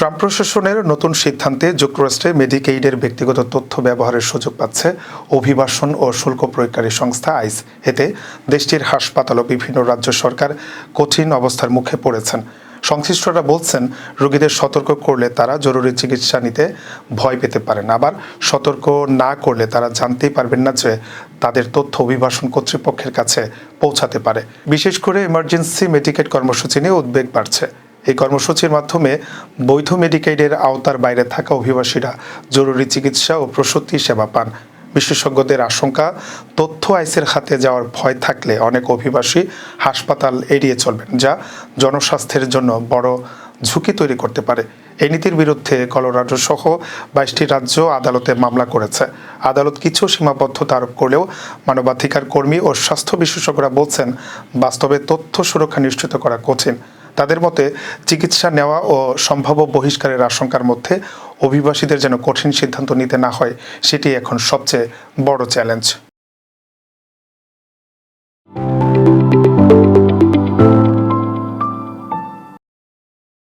Trump প্রশাসনের নতুন সিদ্ধান্তে যুক্তরাষ্ট্রে মেডিকেইডের ব্যক্তিগত তথ্য ব্যবহারের সুযোগ পাচ্ছে অভিবাসন ও শুল্ক প্রয়োগকারী সংস্থা আইস। এতে দেশটির হাসপাতাল ও বিভিন্ন রাজ্য সরকার কঠিন অবস্থার মুখে পড়েছেন। সংশ্লিষ্টরা বলছেন, রোগীদের সতর্ক করলে তারা জরুরি চিকিৎসা নিতে ভয় পেতে পারেন। আবার সতর্ক না করলে তারা জানতেই পারবেন না যে তাদের তথ্য অভিবাসন কর্তৃপক্ষের কাছে পৌঁছাতে পারে। বিশেষ করে এমার্জেন্সি মেডিকেট কর্মসূচি নিয়ে উদ্বেগ বাড়ছে। এই কর্মসূচির মাধ্যমে বৈধ মেডিকেডের আওতার বাইরে থাকা অভিবাসীরা জরুরি চিকিৎসা ও প্রসূতি সেবা পান। বিশেষজ্ঞদের আশঙ্কা, তথ্য আইসের হাতে যাওয়ার ভয় থাকলে অনেক অভিবাসী হাসপাতাল এড়িয়ে চলবেন, যা জনস্বাস্থ্যের জন্য বড় ঝুঁকি তৈরি করতে পারে। এই নীতির বিরুদ্ধে কলোরাডো সহ বাইশটি রাজ্য আদালতে মামলা করেছে। আদালত কিছু সীমাবদ্ধতা আরোপ করলেও মানবাধিকার কর্মী ও স্বাস্থ্য বিশেষজ্ঞরা বলছেন, বাস্তবে তথ্য সুরক্ষা নিশ্চিত করা কঠিন। তাদের মতে চিকিৎসা নেওয়া ও সম্ভাব্য বহিষ্কারের আশঙ্কার মধ্যে অভিবাসীদের যেন কঠিন সিদ্ধান্ত নিতে না হয়, সেটি এখন সবচেয়ে বড় চ্যালেঞ্জ।